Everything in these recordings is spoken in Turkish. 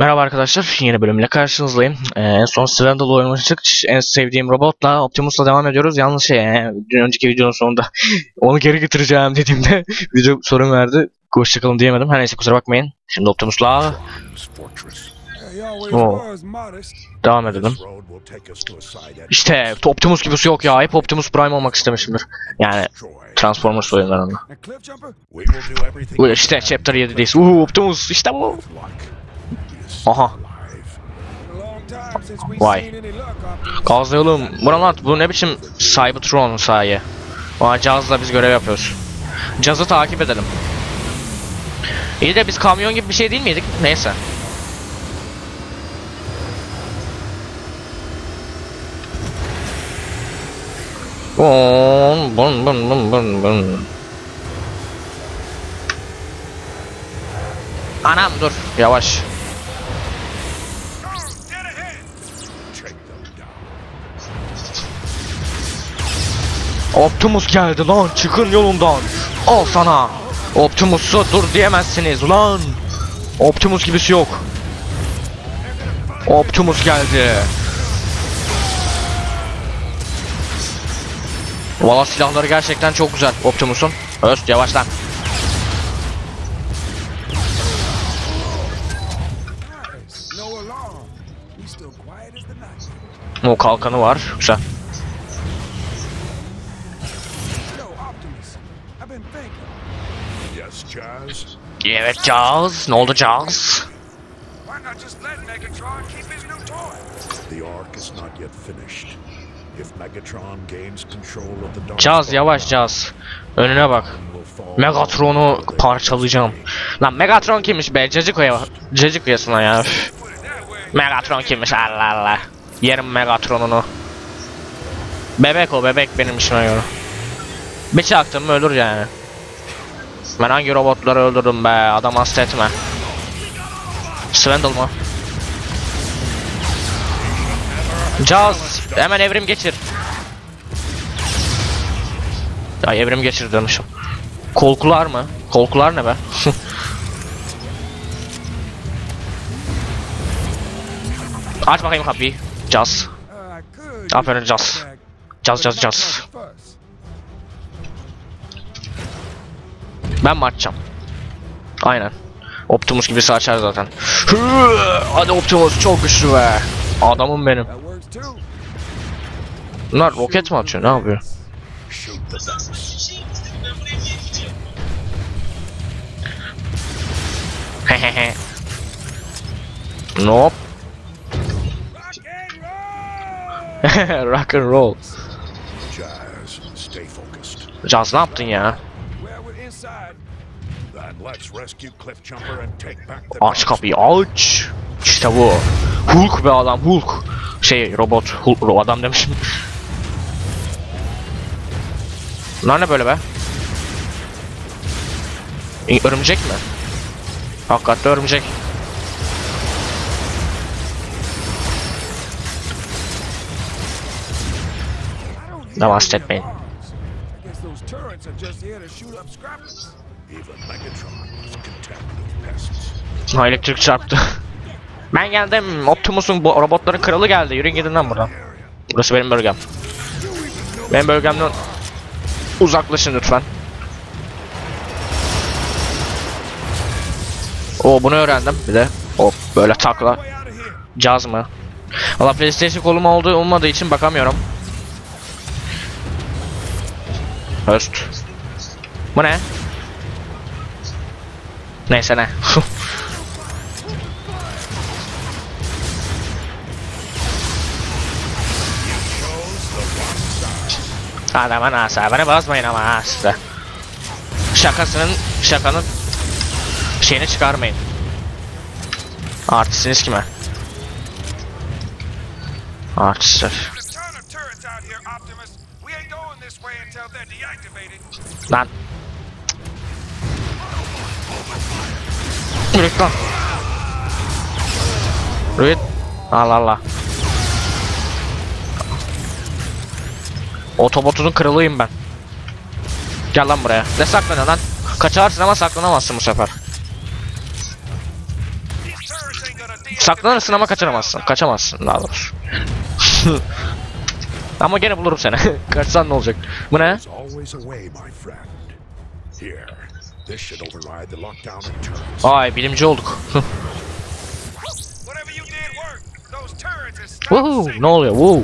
Merhaba arkadaşlar, yeni bölümle karşınızdayım. Ee, en son Swindle oynamıştık. En sevdiğim robotla, Optimus'la devam ediyoruz. Yalnız şey, e, dün önceki videonun sonunda onu geri getireceğim dediğimde video sorun verdi. Hoşçakalın diyemedim. Her neyse kusura bakmayın. Şimdi Optimus'la devam edelim. İşte Optimus gibisi yok ya. Hep Optimus Prime olmak istemişimdir. Yani. Transformers oyunlarında. İşte Chapter 7'deyiz. Uuu Optimus işte bu. Aha. Vay. Gazlayalım. Murat bu ne biçim Cybertron sahi. Aa Caz'la biz görev yapıyoruz. Caz'ı takip edelim. İyi de biz kamyon gibi bir şey değil miydik? Neyse. Bun bun bun bun bun bun. Anam dur yavaş. Optimus geldi lan çıkın yolundan. Al sana. Optimus'u dur diyemezsiniz lan. Optimus gibisi yok. Optimus geldi. Valla silahları gerçekten çok güzel Optimus'un. Öst yavaş lan. Nice. No alarm. He's still quiet as the night. O kalkanı var. Güzel. Gains control of the Dark Jaws yavaş Jaws. Önüne bak. Megatron'u parçalayacağım. Lan Megatron kimmiş be? Cacıko'ya Cacıko'yasına ya. Megatron kimmiş Allah Allah. Yerim Megatron'unu. Bebek o bebek benim işime göre. Bir çaktım mı ölür yani. Ben hangi robotları öldürdüm be adam hasta etme. Swindle mı? Jaws hemen evrim geçir. Ya evrim geçir demişim. Kolkular mı? Kolkular ne be? Aç bakayım kapıyı. Jaws. Aferin Jaws. Jaws Jaws Jaws. Ben mi açacağım? Aynen. Optimus gibisi açar zaten. Hadi Optimus çok güçlü be. Adamım benim. Bunlar roket mi atıyor? Ne yapıyor? Hehehe. nope. Rock and roll! Jazz ne yaptın ya? Aç kapıyı aç. İşte bu. Hulk be adam Hulk. Şey robot Hulk adam demişim. Bunlar ne böyle be? Örümcek mi? Hakikaten örümcek. I don't elektrik çarptı. ben geldim. Optimus'un bu robotların kralı geldi. Yürüyün gidin lan buradan. Burası benim bölgem. Benim bölgemden uzaklaşın lütfen. Oo bunu öğrendim bir de. Hop böyle takla. Caz mı? Valla PlayStation kolum olduğu olmadığı için bakamıyorum. Höst. Bu ne? Neyse ne. Adamın asabını bozmayın ama size. Şakasının, şakanın şeyini çıkarmayın. Artistiniz kime? Artistler. There's deactivated. Lan. Yürü lan. Yürü. Allah Allah. Otobotun kralıyım ben. Gel lan buraya. Ne saklanıyorsun lan? Kaçarsın ama saklanamazsın bu sefer. Saklanırsın ama cell Kaçamazsın daha doğrusu. ama gene bulurum seni. Kaçsan ne olacak? Bu ne? Ay bilimci olduk. Woohoo! Ne oluyor? Woo!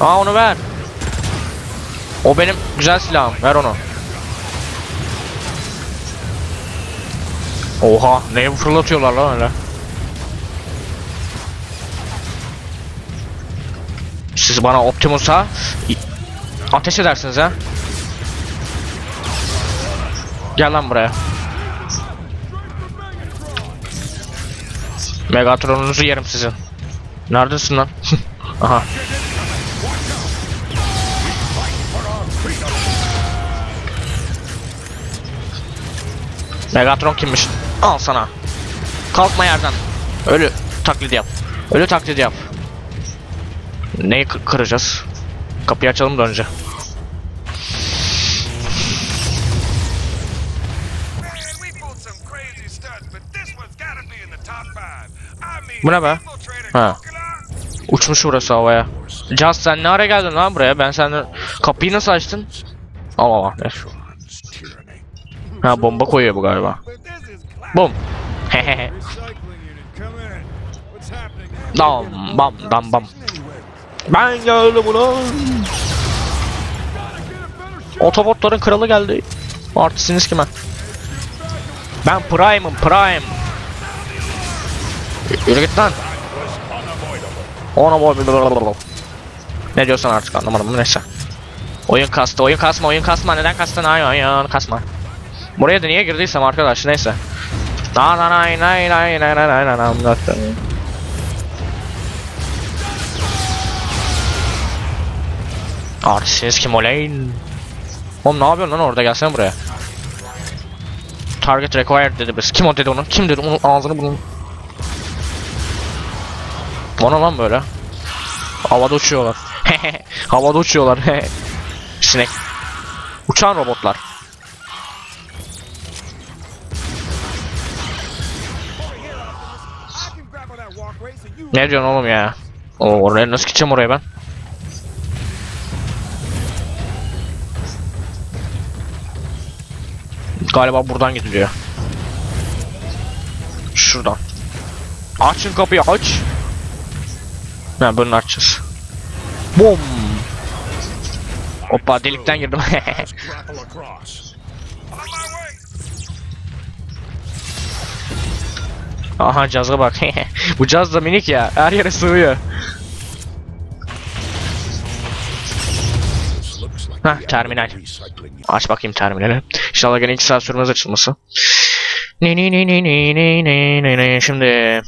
Aa onu ver. O benim güzel silahım. Ver onu. Oha, neyi fırlatıyorlar lan öyle? Siz bana Optimus'a ateş edersiniz ha? Gel lan buraya. Megatron'unuzu yerim sizin. Neredesin lan? Aha. Megatron kimmiş? Al sana. Kalkma yerden. Ölü taklidi yap. Ölü taklidi yap. Neyi kı- kıracağız? Kapıyı açalım da önce. Bu ne be? Ha. Uçmuş burası havaya. Just sen ne ara geldin lan buraya? Ben senden kapıyı nasıl açtın? Allah Allah. Ha bomba koyuyor bu galiba. happening? Dam bam dam bam. Ben geldim ulan. Otobotların kralı geldi. Artistiniz kime? Ben Prime'ım Prime. Yürü git lan. Ona boy. Ne diyorsan artık anlamadım neyse. Oyun kastı, oyun kasma, oyun kasma. Neden kastın? Ay oyun kasma. Buraya da niye girdiysem arkadaş neyse. Na na na na na na na na na na na Artistiniz kim oleyin? Oğlum ne yapıyorsun lan orada gelsene buraya. Target required dedi biz. Kim o dedi onu? Kim dedi onu ağzını bunun. Bana lan böyle. Havada uçuyorlar. Havada uçuyorlar. Sinek. Uçan robotlar. Ne diyorsun oğlum ya? Oo, oraya nasıl gideceğim oraya ben? Galiba buradan gidiliyor. Şuradan. Açın kapıyı aç. Ha bunu açacağız. Bum. Hoppa delikten girdim. Aha caza bak. Bu caz da minik ya. Her yere sığıyor. Of terminal. Aç bakayım terminali. İnşallah gene 2 saat sürmez açılması. Ni ni ni ni ni ni ni ni ni. Şimdi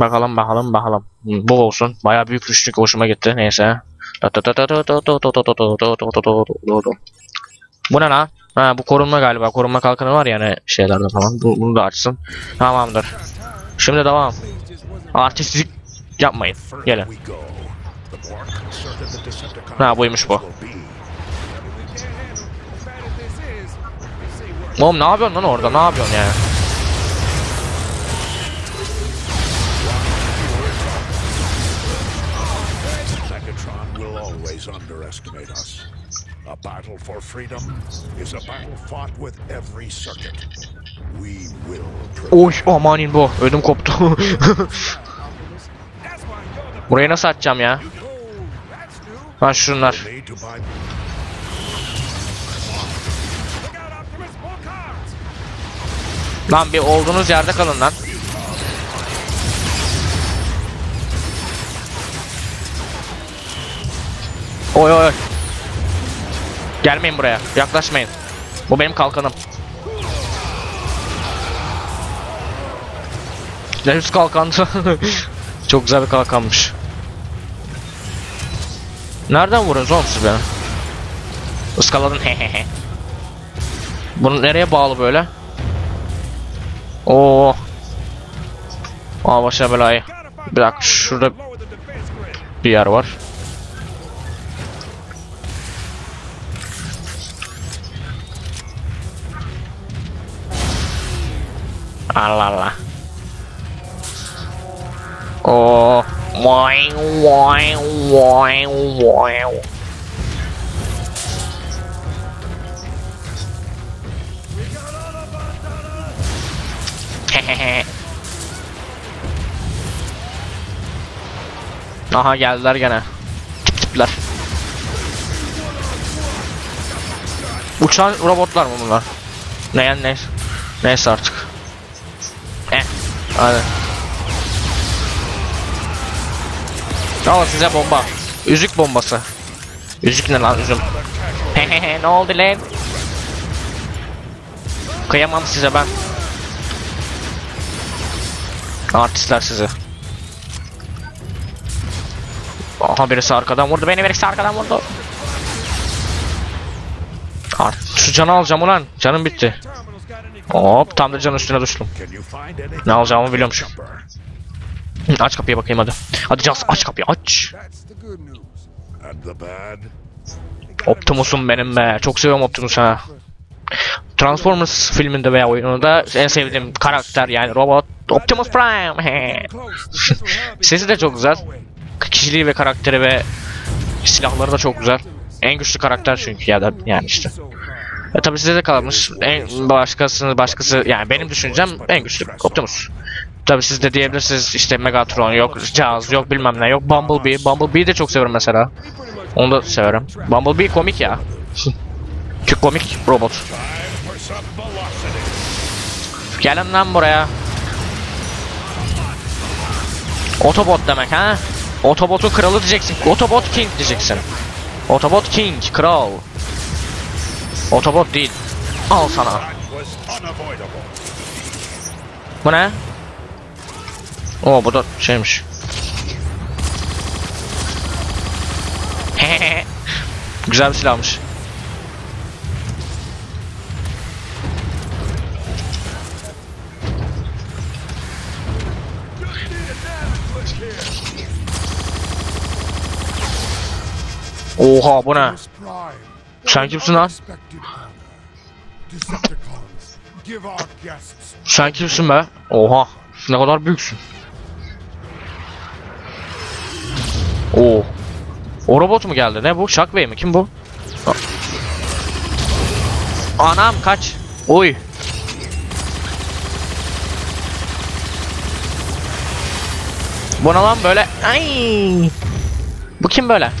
bakalım bakalım bakalım. Bu olsun. Bayağı büyük rüştük hoşuma gitti. Neyse. Bu ne lan? Ha bu korunma galiba. Korunma kalkanı var ya hani şeylerde falan. Bu, bunu da açsın. Tamamdır. Şimdi devam. Artistlik yapmayın. Gelin. Ha buymuş bu. Oğlum ne yapıyorsun lan orada? Ne yapıyorsun ya? Always underestimate us. A battle for freedom is a battle fought with every circuit. We will. Oy amanin bu. Ödüm koptu. Burayı nasıl açacağım ya? Ha şunlar. Lan bir olduğunuz yerde kalın lan. Oy oy. Gelmeyin buraya. Yaklaşmayın. Bu benim kalkanım. Zeus kalkanı. Çok güzel bir kalkanmış. Nereden vuruyorsunuz oğlum siz beni? Iskaladın hehehe. Bunu nereye bağlı böyle? Oo. Aa başa belayı. Bir dakika şurada bir yer var. Allah. Oo. Vay vay vay vay. Aha geldiler gene. Tip tipler. Uçan robotlar mı bunlar? Ne yani neyse. Neyse artık. Hadi. Al size bomba. Üzük bombası. Üzük ne lan üzüm? Hehehe ne oldu lan? Kıyamam size ben. Artistler sizi. Aha birisi arkadan vurdu beni birisi arkadan vurdu. Art şu canı alacağım ulan. Canım bitti. Hop tam da canın üstüne düştüm. Ne alacağımı biliyormuş. Jumper? Hı, Aç kapıyı bakayım hadi. Hadi Caz aç kapıyı aç. Optimus'um benim be. Çok seviyorum Optimus'u ha. Transformers filminde veya oyununda en sevdiğim karakter yani robot Optimus Prime. Sesi de çok güzel. Kişiliği ve karakteri ve silahları da çok güzel. En güçlü karakter çünkü ya da yani işte. E tabi size de kalmış. En başkası başkası yani benim düşüncem en güçlü Optimus. Tabi siz de diyebilirsiniz işte Megatron yok, Jazz yok bilmem ne yok, Bumblebee. Bumblebee'yi de çok severim mesela. Onu da severim. Bumblebee komik ya. Çok komik robot. Gelin lan buraya. Autobot demek ha? Autobot'un kralı diyeceksin. Autobot King diyeceksin. Autobot King, kral. Autobot değil. Al sana. Bu ne? Oo bu da şeymiş. Güzel bir silahmış. Oha bu ne? Sen kimsin lan? Sen kimsin be? Oha. Ne kadar büyüksün. Oo. O robot mu geldi? Ne bu? Shockwave mi? Kim bu? Anam kaç. Oy. Bu ne lan böyle? Ay. Bu kim böyle?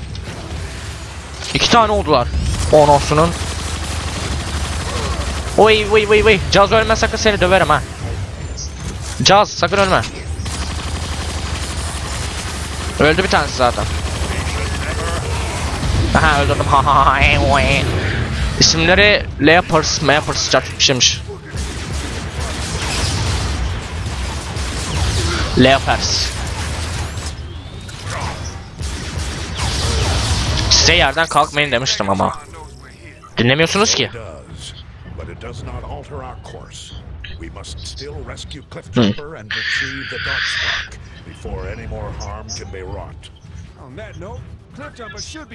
İki tane oldular. Onosunun. Oy oy oy oy. Caz ölme sakın seni döverim ha. Caz sakın ölme. Öldü bir tanesi zaten. Aha öldürdüm. Ey, oy. İsimleri Leopards, bir şeymiş. Leopards. Size yerden kalkmayın demiştim ama. Dinlemiyorsunuz ki. We must still rescue Hmm. Cliffjumper and retrieve the Darkspark before any more harm can be wrought. On that note, Cliffjumper should be.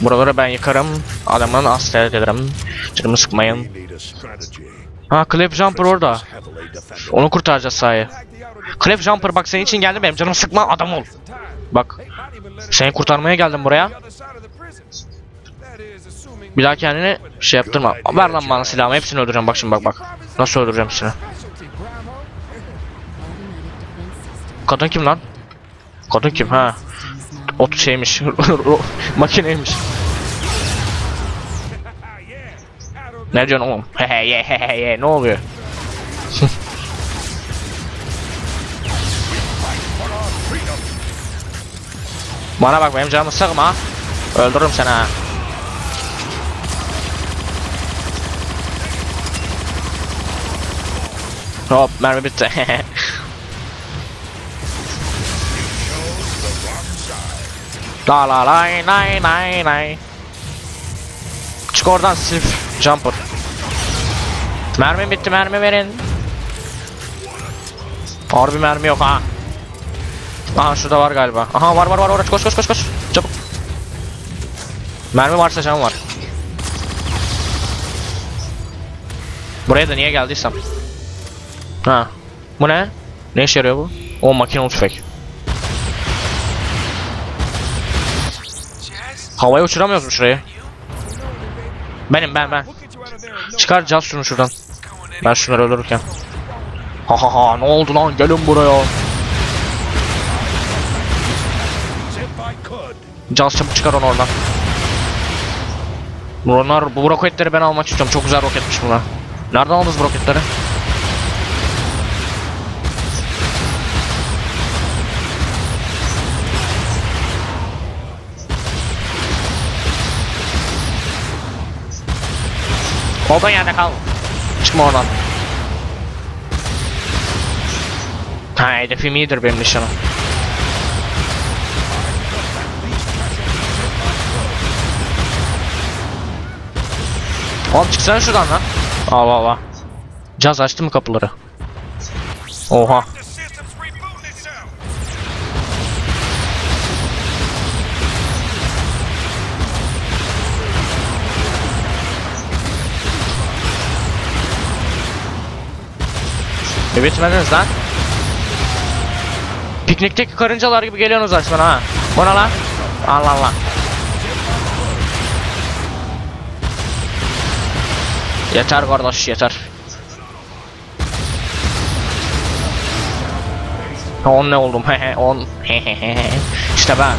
Buraları ben yıkarım. Adamın asla ederim. Canımı sıkmayın. Ha Cliff Jumper orada. Onu kurtaracağız outer Cliff Jumper bak senin için geldim benim canımı sıkma adam ol. Bak seni kurtarmaya geldim buraya. Bir daha kendini şey yaptırma. Ver lan bana silahımı hepsini öldüreceğim bak şimdi bak bak. Nasıl öldüreceğim hepsini. Kadın kim lan? Kadın kim ha? Ot şeymiş. Makineymiş. Ne diyorsun oğlum? Ne oluyor? Bana bak benim canımı sıkma. Öldürürüm seni ha. Hop mermi bitti. la la lay lay lay lay. Çık oradan Sif Jumper. Mermi bitti mermi verin. Harbi mermi yok ha. Aha şurada var galiba. Aha var var var var koş koş koş koş. Çabuk. Mermi varsa can var. Buraya da niye geldiysem. Ha. Bu ne? Ne işe yarıyor bu? O makinalı tüfek. Havaya uçuramıyoruz mu şurayı? Benim ben ben. Çıkar caz şunu şuradan. Ben şunları öldürürken. Ha ha ha ne oldu lan gelin buraya. Caz çabuk çıkar onu oradan. Bunlar bu roketleri ben almak istiyorum. Çok güzel roketmiş bunlar. Nereden aldınız bu roketleri? Olduğun yerde kal. Çıkma oradan. Ha hedefim iyidir benim nişanım. Oğlum çıksana şuradan lan. Allah Allah. Caz açtı mı kapıları? Oha. E bitmediniz lan. Piknikteki karıncalar gibi geliyorsunuz resmen ha. Bu ne lan? Allah Allah. Yeter kardeş yeter. On ne oldum hehe on İşte ben.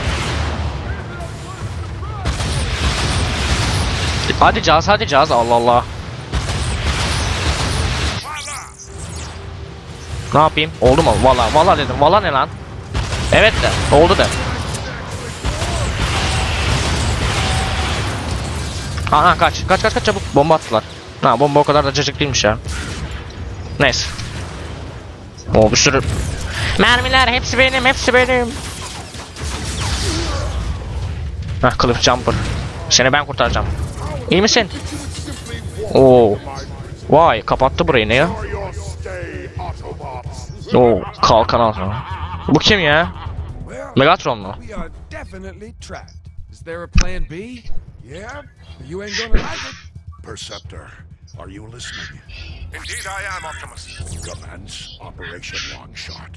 Hadi caz hadi caz Allah Allah. Ne yapayım? Oldu mu? Valla valla dedim. Valla ne lan? Evet de. Oldu de. Aha kaç. Kaç kaç kaç çabuk. Bomba attılar. Ha bomba o kadar da cacık değilmiş ya. Neyse. O bir sürü. Mermiler hepsi benim hepsi benim. Hah kılıf jumper. Seni ben kurtaracağım. İyi misin? Oo. Vay kapattı burayı ne ya? Oo kalkan altı. Bu kim ya? Megatron mu? Is there a plan B? Yeah? You ain't gonna like it. Perceptor, are you listening? Indeed I am, Optimus. Commence Operation Longshot.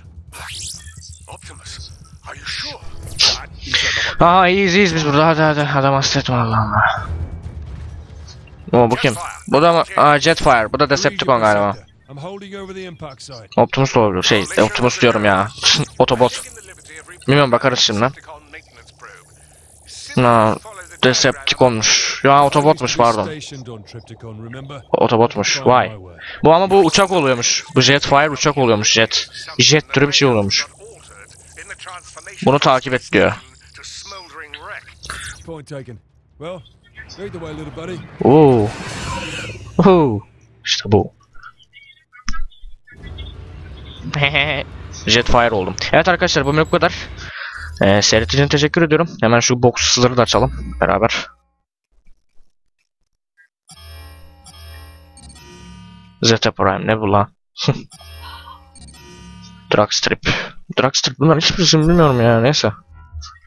Optimus, are you sure? That is an order. Aa iyiyiz iyiyiz biz burada hadi hadi adam hasretme Allah Allah. Oo bu kim? Bu da mı? Aa Jetfire. Bu da Decepticon galiba. I'm holding over the impact site. Optimus olabilir. Şey Optimus diyorum ya. Autobot. Bilmiyorum bakarız şimdi. Ha, Decepticon'muş. Ya Autobot'muş pardon. Autobot'muş. Vay. Bu ama bu uçak oluyormuş. Bu Jetfire uçak oluyormuş. Jet. Jet türü bir şey oluyormuş. Bunu takip et diyor. Oo. Oo. İşte bu. Jetfire oldum. Evet arkadaşlar bu bölüm bu kadar. Ee, seyrettiğiniz için teşekkür ediyorum. Hemen şu boxları da açalım beraber. Zeta Prime ne bu lan? Drugstrip. Drugstrip bunlar hiçbirisini bilmiyorum ya neyse.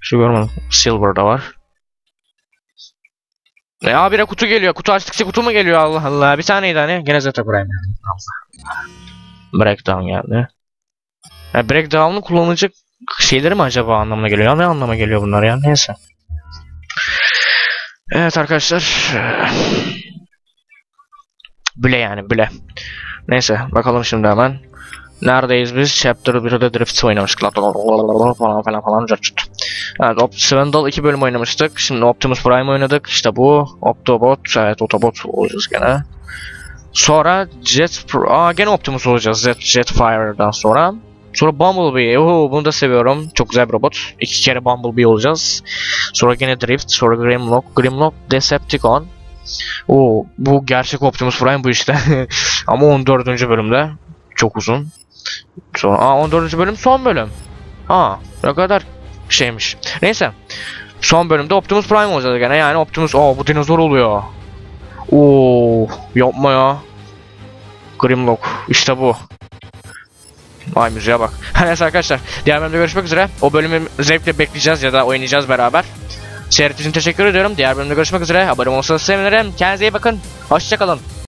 Şu görmedim. Silver'da var. Ya habire kutu geliyor. Kutu açtıkça kutu mu geliyor Allah Allah. Bir taneydi hani. Gene Zeta Prime geldi. Allah. Breakdown geldi. Ya breakdown'u kullanılacak şeyleri mi acaba anlamına geliyor? Ne anlama geliyor bunlar ya? Neyse. Evet arkadaşlar. Büle yani büle. Neyse bakalım şimdi hemen. Neredeyiz biz? Chapter 1'de Drift oynamıştık. falan falan falan. Evet, Op Swindle 2 bölüm oynamıştık. Şimdi Optimus Prime oynadık. İşte bu. Octobot. Evet, Autobot olacağız gene. Sonra Jet... Aa, gene Optimus olacağız. Jet, Jetfire'dan sonra. Sonra Bumblebee. Oo, bunu da seviyorum. Çok güzel bir robot. İki kere Bumblebee olacağız. Sonra gene Drift. Sonra Grimlock. Grimlock Decepticon. Oo, bu gerçek Optimus Prime bu işte. Ama 14. bölümde. Çok uzun. Sonra, aa 14. bölüm son bölüm. Aa, ne kadar şeymiş. Neyse. Son bölümde Optimus Prime olacak gene. Yani Optimus, aa bu dinozor oluyor. Oo, yapma ya. Grimlock. işte bu. Vay müziğe bak. Neyse arkadaşlar. Diğer bölümde görüşmek üzere. O bölümü zevkle bekleyeceğiz ya da oynayacağız beraber. Seyrettiğiniz için teşekkür ediyorum. Diğer bölümde görüşmek üzere. Abone olursanız sevinirim. Kendinize iyi bakın. Hoşçakalın.